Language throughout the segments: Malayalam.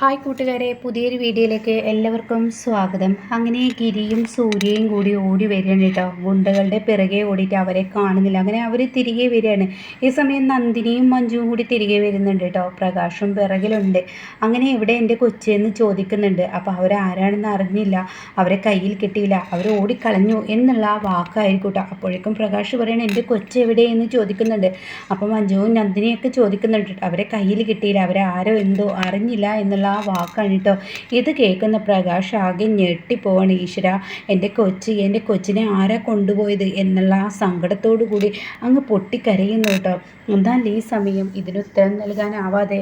ഹായ് കൂട്ടുകാരെ പുതിയൊരു വീഡിയോയിലേക്ക് എല്ലാവർക്കും സ്വാഗതം. അങ്ങനെ ഗിരിയും സൂര്യയും കൂടി ഓടി വരികയാണ് കേട്ടോ. ഗുണ്ടകളുടെ പിറകെ ഓടിയിട്ട് അവരെ കാണുന്നില്ല. അങ്ങനെ അവർ തിരികെ വരികയാണ്. ഈ സമയം നന്ദിനിയും മഞ്ജുവും കൂടി തിരികെ വരുന്നുണ്ട് കേട്ടോ. പ്രകാശും പിറകിലുണ്ട്. അങ്ങനെ ഇവിടെ എന്റെ കൊച്ചെന്ന് ചോദിക്കുന്നുണ്ട്. അപ്പോൾ അവരാരാണെന്ന് അറിഞ്ഞില്ല. അവരെ കയ്യിൽ കിട്ടിയില്ല. അവർ ഓടിക്കളഞ്ഞു എന്നുള്ള ആ വാക്കായിരിക്കും കേട്ടോ. അപ്പോഴേക്കും പ്രകാശ് പറയണം എന്റെ കൊച്ചെവിടെയെന്ന് ചോദിക്കുന്നുണ്ട്. അപ്പോൾ മഞ്ജുവും നന്ദിനിയൊക്കെ ചോദിക്കുന്നുണ്ട്. അവരെ കയ്യിൽ കിട്ടിയില്ല. അവരെ ആരോ എന്തോ അറിഞ്ഞില്ല എന്നുള്ള ആ വാക്കാണ് കേട്ടോ ഇത് കേൾക്കുന്ന പ്രകാശ് ആകെ ഞെട്ടിപ്പോവാണ്. ഈശ്വര എന്റെ കൊച്ച് എന്റെ കൊച്ചിനെ ആരാ കൊണ്ടുപോയത് എന്നുള്ള ആ സങ്കടത്തോടു കൂടി അങ്ങ് പൊട്ടിക്കരയുന്നു കേട്ടോ. എന്നാൽ ഈ സമയം ഇതിനുത്തരം നൽകാനാവാതെ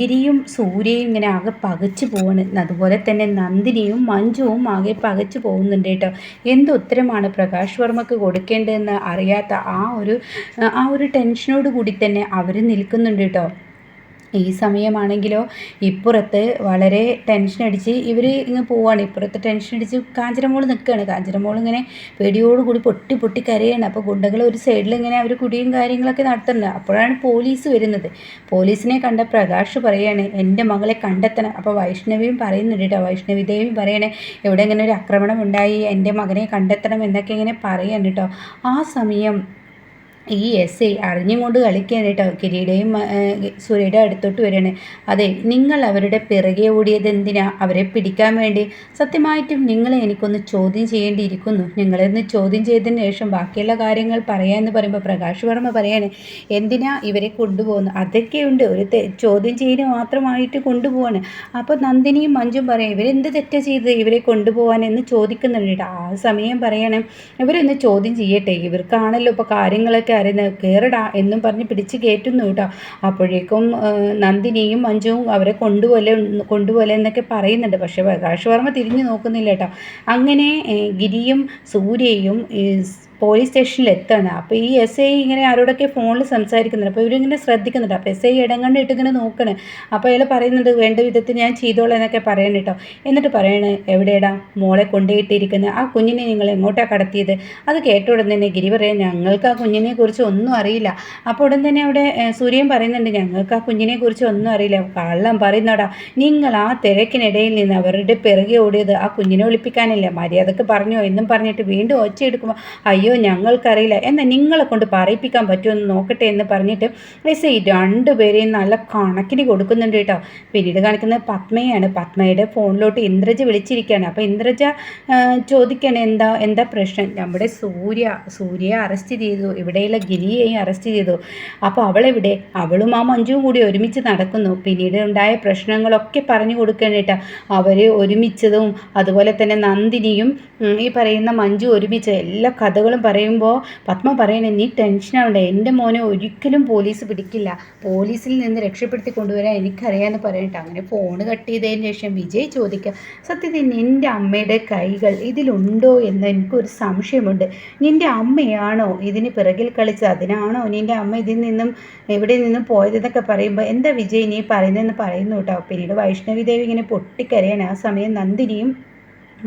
ഗിരിയും സൂര്യയും ഇങ്ങനെ ആകെ പകച്ചു പോവാണ്. അതുപോലെ തന്നെ നന്ദിനിയും മഞ്ജുവും ആകെ പകച്ചു പോകുന്നുണ്ട് കേട്ടോ. എന്ത് ഉത്തരമാണ് പ്രകാശ് വർമ്മക്ക് കൊടുക്കേണ്ടതെന്ന് അറിയാത്ത ആ ഒരു ആ ഒരു ടെൻഷനോട് കൂടി തന്നെ അവർ നിൽക്കുന്നുണ്ട് കേട്ടോ. ഈ സമയമാണെങ്കിലോ ഇപ്പുറത്ത് വളരെ ടെൻഷൻ അടിച്ച് ഇവർ ഇങ്ങ് പോവാണ്. ഇപ്പുറത്ത് ടെൻഷൻ അടിച്ച് കാഞ്ചനമോൾ നിൽക്കുകയാണ് കാഞ്ചനമോൾ ഇങ്ങനെ പേടിയോടുകൂടി പൊട്ടി പൊട്ടി കരയാണ്. അപ്പോൾ ഗുണ്ടകൾ ഒരു സൈഡിൽ ഇങ്ങനെ അവർ കുടിയും കാര്യങ്ങളൊക്കെ നടത്തുന്നത് അപ്പോഴാണ് പോലീസ് വരുന്നത്. പോലീസിനെ കണ്ട പ്രകാശ് പറയാണ് എന്റെ മകളെ കണ്ടെത്തണം. അപ്പോൾ വൈഷ്ണവിയും പറയുന്നുണ്ട് കേട്ടോ. വൈഷ്ണവി ദേവി പറയണേ എവിടെ ഇങ്ങനെ ഒരു ആക്രമണം ഉണ്ടായി? എന്റെ മകനെ കണ്ടെത്തണം എന്നൊക്കെ ഇങ്ങനെ പറയാണ് കേട്ടോ. ആ സമയം ഈ എസ് ഐ അറിഞ്ഞുകൊണ്ട് കൊണ്ട് കേട്ടോ കിരീടയും സൂര്യയുടെ അടുത്തോട്ട് വരികയാണ്. അതെ നിങ്ങൾ അവരുടെ പിറകെ ഓടിയത് എന്തിനാ? അവരെ പിടിക്കാൻ വേണ്ടി. സത്യമായിട്ടും നിങ്ങളെ എനിക്കൊന്ന് ചോദ്യം ചെയ്യേണ്ടിയിരിക്കുന്നു. നിങ്ങളെന്ന് ചോദ്യം ചെയ്തതിന് ശേഷം ബാക്കിയുള്ള കാര്യങ്ങൾ പറയാമെന്ന് പറയുമ്പോൾ പ്രകാശ് വർമ്മ പറയാണ് എന്തിനാ ഇവരെ കൊണ്ടുപോകുന്നു? അതൊക്കെയുണ്ട്. ഒരു ചോദ്യം ചെയ്യൽ മാത്രമായിട്ട് കൊണ്ടുപോവാണ്. അപ്പോൾ നന്ദിനിയും മഞ്ജും പറയാം ഇവരെന്ത് തെറ്റാ ചെയ്തത് ഇവരെ കൊണ്ടുപോകാൻ എന്ന് ചോദിക്കുന്നുണ്ട്. ആ സമയം പറയണം ഇവരൊന്ന് ചോദ്യം ചെയ്യട്ടെ. ഇവർക്കാണല്ലോ ഇപ്പോൾ കാര്യങ്ങളൊക്കെ അറിയുന്നത് കയറടാ എന്നും പറഞ്ഞ് പിടിച്ച് കയറ്റുന്നു കേട്ടോ. അപ്പോഴേക്കും നന്ദിനിയും മഞ്ജുവും അവരെ കൊണ്ടുപോലെ കൊണ്ടുപോലെ എന്നൊക്കെ പറയുന്നുണ്ട്. പക്ഷേ പ്രകാശ് വർമ്മ തിരിഞ്ഞു നോക്കുന്നില്ല കേട്ടോ. അങ്ങനെ ഗിരിയും സൂര്യയും പോലീസ് സ്റ്റേഷനിൽ എത്താണ് അപ്പോൾ ഈ എസ് ഐ ഇങ്ങനെ ആരോടൊക്കെ ഫോണിൽ സംസാരിക്കുന്നുണ്ട്. അപ്പോൾ ഇവരിങ്ങനെ ശ്രദ്ധിക്കുന്നുണ്ട്. അപ്പോൾ എസ് ഐ ഇടങ്ങണ്ണിട്ട് ഇങ്ങനെ നോക്കണ്. അപ്പോൾ അയാൾ പറയുന്നുണ്ട് വേണ്ട വിധത്തിൽ ഞാൻ ചെയ്തോളാം എന്നൊക്കെ പറയണം കേട്ടോ. എന്നിട്ട് പറയണേ എവിടെയടാ? മോളെ കൊണ്ടുപോയിട്ടിരിക്കുന്നത് ആ കുഞ്ഞിനെ നിങ്ങൾ എങ്ങോട്ടാണ് കടത്തിയത്? അത് കേട്ട ഉടൻ തന്നെ ഗിരി പറയാം ഞങ്ങൾക്ക് ആ കുഞ്ഞിനെ കുറിച്ച് ഒന്നും അറിയില്ല. അപ്പോൾ ഉടൻ തന്നെ അവിടെ സൂര്യൻ പറയുന്നുണ്ട് ഞങ്ങൾക്ക് ആ കുഞ്ഞിനെ കുറിച്ച് ഒന്നും അറിയില്ല. കള്ളം പറയുന്നടാ. നിങ്ങൾ ആ തിരക്കിനിടയിൽ നിന്ന് അവരുടെ പിറകെ ഓടിയത് ആ കുഞ്ഞിനെ ഒളിപ്പിക്കാനല്ലേ? മര്യാദയ്ക്ക് പറഞ്ഞോ എന്നും പറഞ്ഞിട്ട് വീണ്ടും ഒച്ച എടുക്കുമ്പോൾ അയ്യോ അയ്യോ ഞങ്ങൾക്കറിയില്ല. എന്നാൽ നിങ്ങളെ കൊണ്ട് പറയിപ്പിക്കാൻ പറ്റുമെന്ന് നോക്കട്ടെ എന്ന് പറഞ്ഞിട്ട് എസ് ഐ രണ്ടുപേരെയും നല്ല കണക്കിന് കൊടുക്കുന്നുണ്ട് കേട്ടോ. പിന്നീട് കാണിക്കുന്നത് പത്മയാണ്. പത്മയുടെ ഫോണിലോട്ട് ഇന്ദ്രജ വിളിച്ചിരിക്കുകയാണ്. അപ്പോൾ ഇന്ദ്രജ ചോദിക്കണം എന്താ എന്താ പ്രശ്നം? നമ്മുടെ സൂര്യ സൂര്യയെ അറസ്റ്റ് ചെയ്തു. ഇവിടെയുള്ള ഗിരിയെയും അറസ്റ്റ് ചെയ്തു. അപ്പോൾ അവളെവിടെ? അവളും ആ മഞ്ജുവും കൂടി ഒരുമിച്ച് നടക്കുന്നു. പിന്നീട് ഉണ്ടായ പ്രശ്നങ്ങളൊക്കെ പറഞ്ഞു കൊടുക്കണം കേട്ടോ. അവർ ഒരുമിച്ചതും അതുപോലെ തന്നെ നന്ദിനിയും ഈ പറയുന്ന മഞ്ജു ഒരുമിച്ച് എല്ലാ കഥകളും കാര്യങ്ങളും പറയുമ്പോൾ പത്മ പറയണേ നീ ടെൻഷനാവണ്ടേ എന്റെ മോനെ ഒരിക്കലും പോലീസ് പിടിക്കില്ല. പോലീസിൽ നിന്ന് രക്ഷപ്പെടുത്തി കൊണ്ടുവരാൻ എനിക്കറിയാമെന്ന് പറയട്ടെ അങ്ങനെ ഫോൺ കട്ട് ചെയ്തതിന് ശേഷം വിജയ് ചോദിക്കുക സത്യത്തിൽ നിന്റെ അമ്മയുടെ കൈകൾ ഇതിലുണ്ടോ എന്ന് എനിക്കൊരു സംശയമുണ്ട്. നിന്റെ അമ്മയാണോ ഇതിന് പിറകിൽ കളിച്ചത് അതിനാണോ നിന്റെ അമ്മ ഇതിൽ നിന്നും എവിടെ നിന്നും പോയതെന്നൊക്കെ പറയുമ്പോൾ എന്താ വിജയ് നീ പറയുന്നതെന്ന് പറയുന്നു കേട്ടോ. പിന്നീട് വൈഷ്ണവി ദേവി ഇങ്ങനെ പൊട്ടിക്കരയാണ് ആ സമയം നന്ദിനിയും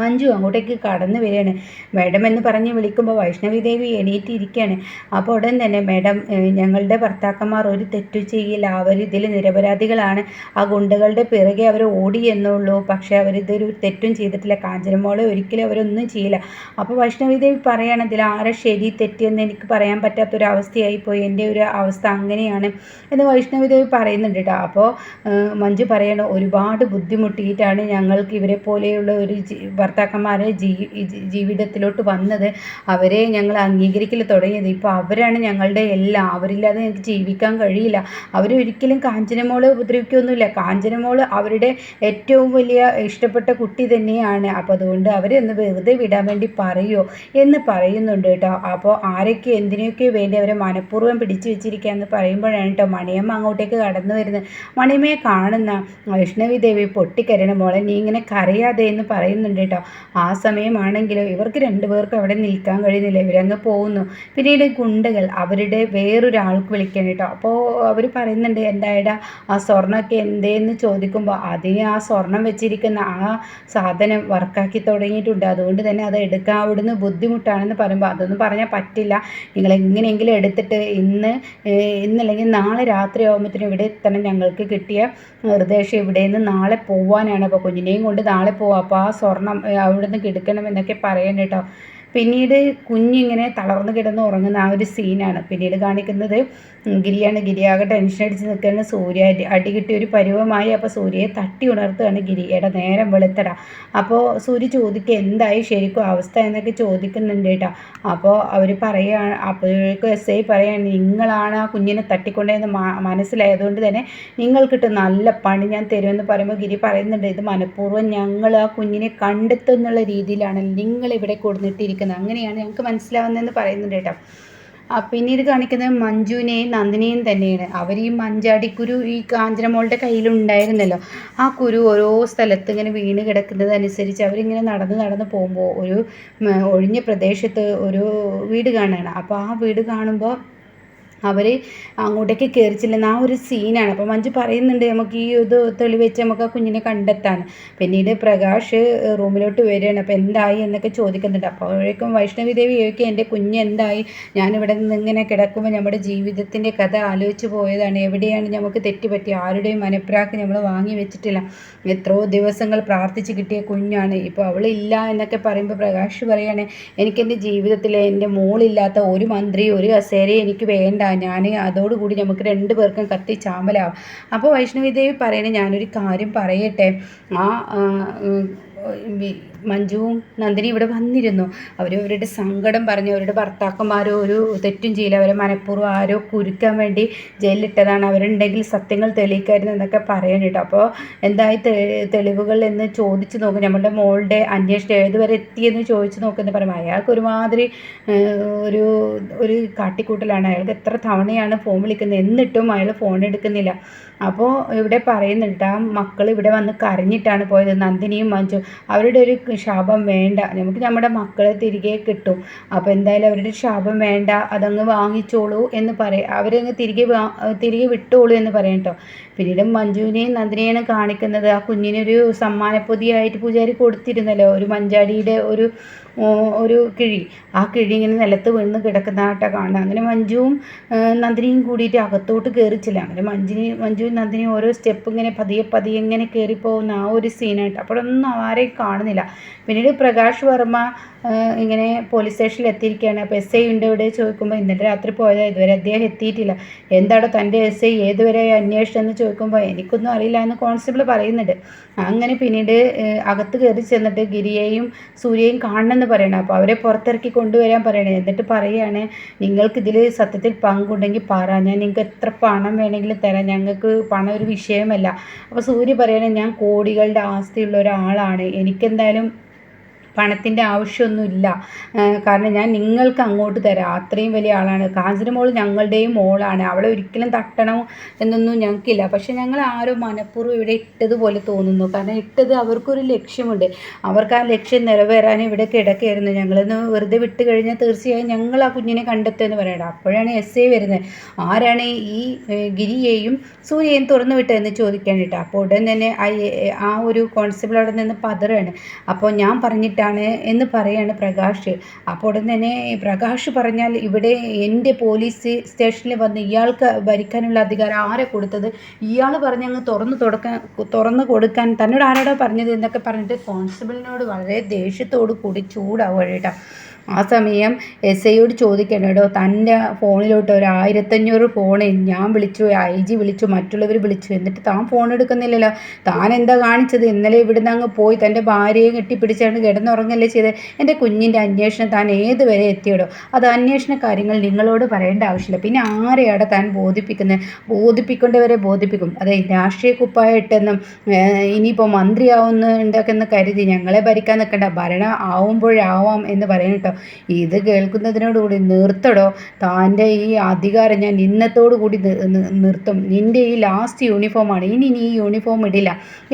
മഞ്ജു അങ്ങോട്ടേക്ക് കടന്നു വരികയാണ്. മാഡം എന്ന് പറഞ്ഞ് വിളിക്കുമ്പോൾ വൈഷ്ണവി ദേവി എണീറ്റിരിക്കുകയാണ്. അപ്പോൾ ഉടൻ തന്നെ മാഡം ഞങ്ങളുടെ ഭർത്താക്കന്മാർ ഒരു തെറ്റു ചെയ്യില്ല. അവർ ഇതിൽ നിരപരാധികളാണ്. ആ ഗുണ്ടകളുടെ പിറകെ അവർ ഓടി എന്നുള്ളൂ. പക്ഷേ അവരിതൊരു തെറ്റും ചെയ്തിട്ടില്ല. കാഞ്ചനമോളെ ഒരിക്കലും അവരൊന്നും ചെയ്യില്ല. അപ്പോൾ വൈഷ്ണവി ദേവി പറയുകയാണ് ഇതിൽ ആരെ ശരി തെറ്റിയെന്ന് എനിക്ക് പറയാൻ പറ്റാത്തൊരവസ്ഥയായിപ്പോയി എന്റെ ഒരു അവസ്ഥ അങ്ങനെയാണ്. എന്ന് വൈഷ്ണവി ദേവി പറയുന്നുണ്ട് കേട്ടോ അപ്പോൾ മഞ്ജു പറയണം ഒരുപാട് ബുദ്ധിമുട്ടിയിട്ടാണ് ഞങ്ങൾക്ക് ഇവരെ പോലെയുള്ള ഒരു ഭർത്താക്കന്മാരെ ജീ ജീവിതത്തിലോട്ട് വന്നത് അവരെ ഞങ്ങൾ അംഗീകരിക്കൽ തുടങ്ങിയത്. ഇപ്പോൾ അവരാണ് ഞങ്ങളുടെ എല്ലാം. അവരില്ലാതെ ഞങ്ങൾക്ക് ജീവിക്കാൻ കഴിയില്ല. അവരൊരിക്കലും കാഞ്ചനമോളെ ഉപദ്രവിക്കുകയൊന്നുമില്ല കാഞ്ചനമോൾ അവരുടെ ഏറ്റവും വലിയ ഇഷ്ടപ്പെട്ട കുട്ടി തന്നെയാണ്. അപ്പോൾ അതുകൊണ്ട് അവരെ വെറുതെ വിടാൻ വേണ്ടി പറയുമോ എന്ന് പറയുന്നുണ്ട് കേട്ടോ. അപ്പോൾ ആരൊക്കെ എന്തിനൊക്കെ വേണ്ടി അവരെ മനഃപൂർവം പിടിച്ചു വെച്ചിരിക്കുക എന്ന് പറയുമ്പോഴാണ് കേട്ടോ മണിയമ്മ അങ്ങോട്ടേക്ക് കടന്നു വരുന്നത്. മണിയമ്മയെ കാണുന്ന വൈഷ്ണവി ദേവി പൊട്ടിക്കരണം മോളെ നീ ഇങ്ങനെ കരയാതെ എന്ന് പറയുന്നുണ്ട് കേട്ടോ. ആ സമയമാണെങ്കിലും ഇവർക്ക് രണ്ടുപേർക്കും അവിടെ നിൽക്കാൻ കഴിയുന്നില്ല. ഇവരങ്ങ് പോകുന്നു. പിന്നീട് ഗുണ്ടകൾ അവരുടെ വേറൊരാൾക്ക് വിളിക്കാൻ കേട്ടോ. അപ്പോൾ അവർ പറയുന്നുണ്ട് എന്തായടാ ആ സ്വർണമൊക്കെ എന്തേന്ന് ചോദിക്കുമ്പോൾ അതിന് ആ സ്വർണം വെച്ചിരിക്കുന്ന ആ സാധനം വർക്കാക്കി തുടങ്ങിയിട്ടുണ്ട്. അതുകൊണ്ട് തന്നെ അത് എടുക്കാൻ അവിടുന്ന് ബുദ്ധിമുട്ടാണെന്ന് പറയുമ്പോൾ അതൊന്നും പറഞ്ഞാൽ പറ്റില്ല. നിങ്ങൾ എങ്ങനെയെങ്കിലും എടുത്തിട്ട് ഇന്ന് ഇന്നല്ലെങ്കിൽ നാളെ രാത്രി ആകുമ്പോഴത്തേനും ഇവിടെ എത്തണം ഞങ്ങൾക്ക് കിട്ടിയ നിർദ്ദേശം ഇവിടെ നിന്ന് നാളെ പോവാനാണ്. അപ്പോൾ കുഞ്ഞിനെയും കൊണ്ട് നാളെ പോവാം. അപ്പോൾ ആ സ്വർണം അവിടുന്ന് കിടക്കണം എന്നൊക്കെ പറയാൻ കേട്ടോ. പിന്നീട് കുഞ്ഞിങ്ങനെ തളർന്നു കിടന്ന് ഉറങ്ങുന്ന ആ ഒരു സീനാണ് പിന്നീട് കാണിക്കുന്നത്. ഗിരിയാണ്. ഗിരി ആകെ ടെൻഷൻ അടിച്ച് നിൽക്കുന്ന സൂര്യ അടി കിട്ടിയ ഒരു പരുവമായി. അപ്പോൾ സൂര്യയെ തട്ടി ഉണർത്തുകയാണ് ഗിരി. എടാ നേരം വെളുത്തട. അപ്പോൾ സൂര്യ ചോദിക്കുക എന്തായി ശരിക്കും അവസ്ഥ എന്നൊക്കെ ചോദിക്കുന്നുണ്ട് കേട്ടോ. അപ്പോൾ അവർ പറയുകയാണ് അപ്പോഴേക്കും എസ് ഐ പറയുകയാണ് നിങ്ങളാണ് ആ കുഞ്ഞിനെ തട്ടിക്കൊണ്ടേന്ന് മനസ്സിലായതുകൊണ്ട് തന്നെ നിങ്ങൾക്കിട്ട് നല്ല പണി ഞാൻ തരുമെന്ന് പറയുമ്പോൾ ഗിരി പറയുന്നുണ്ട് ഇത് മനഃപൂർവം ഞങ്ങൾ ആ കുഞ്ഞിനെ കണ്ടെത്തുന്നുള്ള രീതിയിലാണ് നിങ്ങളിവിടെ കൊടുത്തിട്ടിരിക്കുന്നത് അങ്ങനെയാണ് ഞങ്ങൾക്ക് മനസ്സിലാവുന്നതെന്ന് പറയുന്നുണ്ട് കേട്ടോ. പിന്നീട് കാണിക്കുന്നത് മഞ്ജുവിനെയും നന്ദിനെയും തന്നെയാണ്. അവർ ഈ മഞ്ചാടിക്കുരു ഈ കാഞ്ചനമോളുടെ കയ്യിലുണ്ടായിരുന്നല്ലോ. ആ കുരു ഓരോ സ്ഥലത്ത് ഇങ്ങനെ വീണ് കിടക്കുന്നതനുസരിച്ച് അവരിങ്ങനെ നടന്ന് നടന്ന് പോകുമ്പോൾ ഒരു ഒഴിഞ്ഞ പ്രദേശത്ത് ഒരു വീട് കാണുകയാണ് അപ്പോൾ ആ വീട് കാണുമ്പോൾ അവർ അങ്ങോട്ടേക്ക് കയറിച്ചില്ലെന്ന് ആ ഒരു സീനാണ് അപ്പോൾ മഞ്ജു പറയുന്നുണ്ട് നമുക്ക് ഈ ഇത് തെളിവ് വെച്ച് നമുക്ക് ആ കുഞ്ഞിനെ കണ്ടെത്താൻ. പിന്നീട് പ്രകാശ് റൂമിലോട്ട് വരികയാണ്. അപ്പോൾ എന്തായി എന്നൊക്കെ ചോദിക്കുന്നുണ്ട്. അപ്പോഴേക്കും വൈഷ്ണവി ദേവി ചോദിക്കുക എന്റെ കുഞ്ഞ് എന്തായി? ഞാനിവിടെ നിന്ന് ഇങ്ങനെ കിടക്കുമ്പോൾ നമ്മുടെ ജീവിതത്തിന്റെ കഥ ആലോചിച്ച് പോയതാണ്. എവിടെയാണ് നമുക്ക് തെറ്റുപറ്റി? ആരുടെയും മനപ്രാക്ക് നമ്മൾ വാങ്ങി വെച്ചിട്ടില്ല. എത്രയോ ദിവസങ്ങൾ പ്രാർത്ഥിച്ച് കിട്ടിയ കുഞ്ഞാണ്. ഇപ്പോൾ അവളില്ല എന്നൊക്കെ പറയുമ്പോൾ പ്രകാശ് പറയുകയാണ് എനിക്കെന്റെ ജീവിതത്തിൽ എന്റെ മോളില്ലാത്ത ഒരു മന്ത്രി ഒരു കസേരയും എനിക്ക് വേണ്ട. ഞാൻ അതോടുകൂടി നമുക്ക് രണ്ട് പേർക്കും കത്തി ചാമ്പലാവും. അപ്പോൾ വൈഷ്ണവി ദേവി പറയണേ ഞാനൊരു കാര്യം പറയട്ടെ? ആ മഞ്ജുവും നന്ദിനി ഇവിടെ വന്നിരുന്നു. അവർ അവരുടെ സങ്കടം പറഞ്ഞു. അവരുടെ ഭർത്താക്കന്മാരോ ഒരു തെറ്റും ചെയ്യില്ല. അവരെ മനഃപൂർവം ആരോ കുരുക്കാൻ വേണ്ടി ജയിലിലിട്ടതാണ്. അവരുണ്ടെങ്കിൽ സത്യങ്ങൾ തെളിയിക്കായിരുന്നു എന്നൊക്കെ പറയാൻ കേട്ടോ. അപ്പോൾ എന്തായി തെളിവുകൾ എന്ന് ചോദിച്ചു നോക്കും. നമ്മളുടെ മോളുടെ അന്വേഷണം ഏതുവരെ എത്തിയെന്ന് ചോദിച്ചു നോക്കുന്ന പറയുമ്പോൾ അയാൾക്ക് ഒരുമാതിരി ഒരു ഒരു കാട്ടിക്കൂട്ടലാണ്. അയാൾക്ക് എത്ര തവണയാണ് ഫോൺ വിളിക്കുന്നത്? എന്നിട്ടും അയാൾ ഫോൺ എടുക്കുന്നില്ല. അപ്പോൾ ഇവിടെ പറയുന്നുണ്ട് ആ മക്കൾ ഇവിടെ വന്ന് കരഞ്ഞിട്ടാണ് പോയത്. നന്ദിനിയും മഞ്ജു അവരുടെ ഒരു ശാപം വേണ്ട. നമുക്ക് നമ്മുടെ മക്കളെ തിരികെ കിട്ടും. അപ്പോൾ എന്തായാലും അവരുടെ ശാപം വേണ്ട. അതങ്ങ് വാങ്ങിച്ചോളൂ എന്ന് പറയും അവരങ്ങ് തിരികെ തിരികെ വിട്ടോളൂ എന്ന് പറയും കേട്ടോ പിന്നീട് മഞ്ജുവിനെയും നന്ദിനെയാണ് കാണിക്കുന്നത്. ആ കുഞ്ഞിനൊരു സമ്മാനപ്പൊതിയായിട്ട് പൂജാരി കൊടുത്തിരുന്നല്ലോ. ഒരു മഞ്ചാടിയുടെ ഒരു ഒരു കിഴി. ആ കിഴി ഇങ്ങനെ നിലത്ത് വീണ് കിടക്കുന്നതായിട്ടാണ് കാണുന്നത്. അങ്ങനെ മഞ്ജുവും നന്ദിനിയും കൂടിയിട്ട് അകത്തോട്ട് കയറിച്ചില്ല അങ്ങനെ മഞ്ജിനി മഞ്ജുവും നന്ദിനിയും ഓരോ സ്റ്റെപ്പ് ഇങ്ങനെ പതിയെ പതിയെ ഇങ്ങനെ കയറിപ്പോകുന്ന ആ ഒരു സീനായിട്ട് അപ്പോഴൊന്നും ആരെയും കാണുന്നില്ല. പിന്നീട് പ്രകാശ് വർമ്മ ഇങ്ങനെ പോലീസ് സ്റ്റേഷനിൽ എത്തിയിരിക്കുകയാണ്. അപ്പോൾ എസ് ഐ ഉണ്ട് ഇവിടെ ചോദിക്കുമ്പോൾ ഇന്നലെ രാത്രി പോയത് ഇതുവരെ അദ്ദേഹം എത്തിയിട്ടില്ല. എന്താണോ തന്റെ എസ് ഐ ഏതുവരെ എന്ന് ചോദിക്കുമ്പോൾ എനിക്കൊന്നും അറിയില്ല എന്ന് കോൺസ്റ്റബിൾ പറയുന്നുണ്ട്. അങ്ങനെ പിന്നീട് അകത്ത് കയറി ചെന്നിട്ട് ഗിരിയെയും സൂര്യയും കാണണമെന്ന് പറയണം അപ്പോൾ അവരെ പുറത്തിറക്കി കൊണ്ടുവരാൻ പറയണേ എന്നിട്ട് പറയുകയാണ് നിങ്ങൾക്കിതിൽ സത്യത്തിൽ പങ്കുണ്ടെങ്കിൽ പറ. ഞാൻ നിങ്ങൾക്ക് എത്ര പണം വേണമെങ്കിലും തരാം. ഞങ്ങൾക്ക് പണം ഒരു വിഷയമല്ല. അപ്പോൾ സൂര്യ പറയണേ ഞാൻ കോടികളുടെ ആസ്തിയുള്ള ഒരാളാണ്. എനിക്കെന്തായാലും പണത്തിന്റെ ആവശ്യമൊന്നുമില്ല. കാരണം ഞാൻ നിങ്ങൾക്ക് അങ്ങോട്ട് തരാം. അത്രയും വലിയ ആളാണ്. കാഞ്ചിന് മോൾ ഞങ്ങളുടെയും മോളാണ്. അവളെ ഒരിക്കലും തട്ടണം എന്നൊന്നും ഞങ്ങൾക്കില്ല. പക്ഷേ ഞങ്ങൾ ആരോ മനഃപൂർവം ഇവിടെ ഇട്ടതുപോലെ തോന്നുന്നു. കാരണം ഇട്ടത് അവർക്കൊരു ലക്ഷ്യമുണ്ട്. അവർക്ക് ആ ലക്ഷ്യം നിറവേറാൻ ഇവിടെ കിടക്കായിരുന്നു ഞങ്ങളെന്ന് വെറുതെ വിട്ട് കഴിഞ്ഞാൽ തീർച്ചയായും ഞങ്ങൾ ആ കുഞ്ഞിനെ കണ്ടെത്തുമെന്ന് പറയണം. അപ്പോഴാണ് എസ് ഐ വരുന്നത്. ആരാണ് ഈ ഗിരിയെയും സൂര്യയും തുറന്നു വിട്ടതെന്ന് ചോദിക്കാൻ കേട്ടോ അപ്പോൾ ഉടൻ തന്നെ ആ ഒരു കോൺസ്റ്റബിൾ അവിടെ നിന്ന് പതറാണ് അപ്പോൾ ഞാൻ പറഞ്ഞിട്ടാണ് ആരാണ് എന്ന് പറയാണ് പ്രകാശ്. അപ്പോൾ ഉടൻ തന്നെ പ്രകാശ് പറഞ്ഞാൽ ഇവിടെ എന്റെ പോലീസ് സ്റ്റേഷനിൽ വന്ന് ഇയാൾക്ക് ഭരിക്കാനുള്ള അധികാരം ആരെ കൊടുത്തത്? ഇയാൾ പറഞ്ഞങ്ങ് തുറന്ന് തുടക്കാൻ തുറന്ന് കൊടുക്കാൻ തന്നോട് ആരോടാ പറഞ്ഞത് എന്നൊക്കെ പറഞ്ഞിട്ട് കോൺസ്റ്റബിളിനോട് വളരെ ദേഷ്യത്തോടു കൂടി ചൂടാവുക കേട്ടോ. ആ സമയം എസ് ഐയോട് ചോദിക്കണം കേട്ടോ തന്റെ ഫോണിലോട്ട് ഒരു ആയിരത്തഞ്ഞൂറ് ഫോൺ ഞാൻ വിളിച്ചു ഐ ജി വിളിച്ചു മറ്റുള്ളവർ വിളിച്ചു എന്നിട്ട് താൻ ഫോൺ എടുക്കുന്നില്ലല്ലോ. താൻ എന്താ കാണിച്ചത്? ഇന്നലെ ഇവിടുന്ന് അങ്ങ് പോയി തന്റെ ഭാര്യയെ കെട്ടിപ്പിടിച്ചാണ് കിടന്നുറങ്ങല്ലേ ചെയ്തത് എന്റെ കുഞ്ഞിന്റെ അന്വേഷണം താൻ ഏത് വരെ എത്തിയടോ? അത് അന്വേഷണ കാര്യങ്ങൾ നിങ്ങളോട് പറയേണ്ട ആവശ്യമില്ല. പിന്നെ ആരെയാണ് താൻ ബോധിപ്പിക്കുന്നത് ബോധിപ്പിക്കേണ്ടവരെ ബോധിപ്പിക്കും. അതെ രാഷ്ട്രീയ കുപ്പായിട്ടെന്നും ഇനിയിപ്പോൾ മന്ത്രിയാവുന്നുണ്ടൊക്കെ എന്ന് കരുതി ഞങ്ങളെ ഭരിക്കാൻ നിൽക്കേണ്ട. ഭരണം ആവുമ്പോഴാവാം എന്ന് പറയണം കേട്ടോ. ഇത് കേൾക്കുന്നതിനോടുകൂടി നിർത്തടോ. താന്റെ ഈ അധികാരം ഞാൻ ഇന്നത്തോടു കൂടി നിർത്തും. നിന്റെ ഈ ലാസ്റ്റ് യൂണിഫോമാണ് ഇനി നീ യൂണിഫോം ഇടില്ല.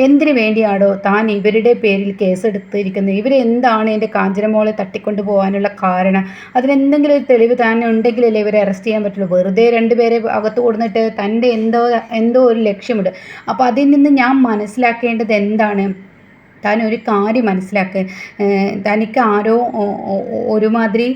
എന്തിനു വേണ്ടിയാണോ താൻ ഇവരുടെ പേരിൽ കേസെടുത്തിരിക്കുന്നത്? ഇവരെന്താണ് എന്റെ കാഞ്ചനമോളെ തട്ടിക്കൊണ്ടു പോകാനുള്ള കാരണം? അതിനെന്തെങ്കിലും ഒരു തെളിവ് താൻ ഉണ്ടെങ്കിലല്ലേ ഇവരെ അറസ്റ്റ് ചെയ്യാൻ പറ്റുള്ളൂ. വെറുതെ രണ്ടുപേരെ അകത്ത് കൊടുത്തിട്ട് തന്റെ എന്തോ എന്തോ ഒരു ലക്ഷ്യമുണ്ട് അപ്പോൾ അതിൽ നിന്ന് ഞാൻ മനസ്സിലാക്കേണ്ടത് എന്താണ്? താൻ ഒരു കാര്യം മനസ്സിലാക്ക്. തനിക്ക് ആരോ ഒരുമാതിരി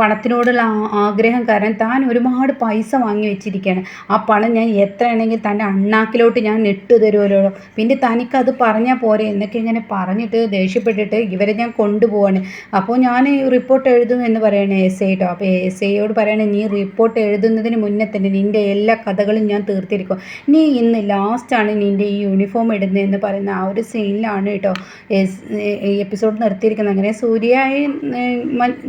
പണത്തിനോടുള്ള ആഗ്രഹം കാരണം താൻ ഒരുപാട് പൈസ വാങ്ങി വെച്ചിരിക്കുകയാണ് ആ പണം ഞാൻ എത്രയാണെങ്കിൽ തന്റെ അണ്ണാക്കിലോട്ട് ഞാൻ ഇട്ട് തരുമല്ലോ പിന്നെ തനിക്കത് പറഞ്ഞാൽ പോരെ എന്നൊക്കെ ഇങ്ങനെ പറഞ്ഞിട്ട് ദേഷ്യപ്പെട്ടിട്ട് ഇവരെ ഞാൻ കൊണ്ടുപോവാണ്. അപ്പോൾ ഞാൻ റിപ്പോർട്ട് എഴുതും എന്ന് പറയണേ എസ് ഐ ടോ അപ്പോൾ എസ് ഐയോട് പറയണേ നീ റിപ്പോർട്ട് എഴുതുന്നതിന് മുന്നേ തന്നെ നിന്റെ എല്ലാ കഥകളും ഞാൻ തീർത്തിരിക്കും. നീ ഇന്ന് ലാസ്റ്റാണ് നിന്റെ ഈ യൂണിഫോം ഇടുന്നതെന്ന് പറയുന്ന ആ ഒരു സീനിലാണ് ആണ് കേട്ടോ. ഈ എപ്പിസോഡ് നിർത്തിയിരിക്കുന്നത്. അങ്ങനെ സൂര്യയും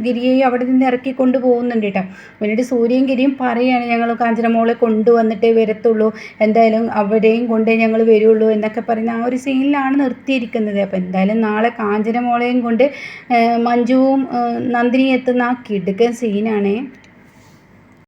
ഗിരിയെയും അവിടെ നിന്ന് ഇറക്കി കൊണ്ടുപോകുന്നുണ്ട് കേട്ടോ. പിന്നീട് സൂര്യയും ഗിരിയും പറയുകയാണ് ഞങ്ങൾ കാഞ്ചനമോളെ കൊണ്ടുവന്നിട്ടേ വരത്തുള്ളൂ. എന്തായാലും അവിടെയും കൊണ്ടേ ഞങ്ങൾ വരുള്ളൂ എന്നൊക്കെ പറയുന്ന ആ ഒരു സീനിലാണ് നിർത്തിയിരിക്കുന്നത്. അപ്പോൾ എന്തായാലും നാളെ കാഞ്ചനമോളെയും കൊണ്ട് മഞ്ജുവും നന്ദിനിയും എത്തുന്ന ആ കിടുക്കൻ സീനാണേ.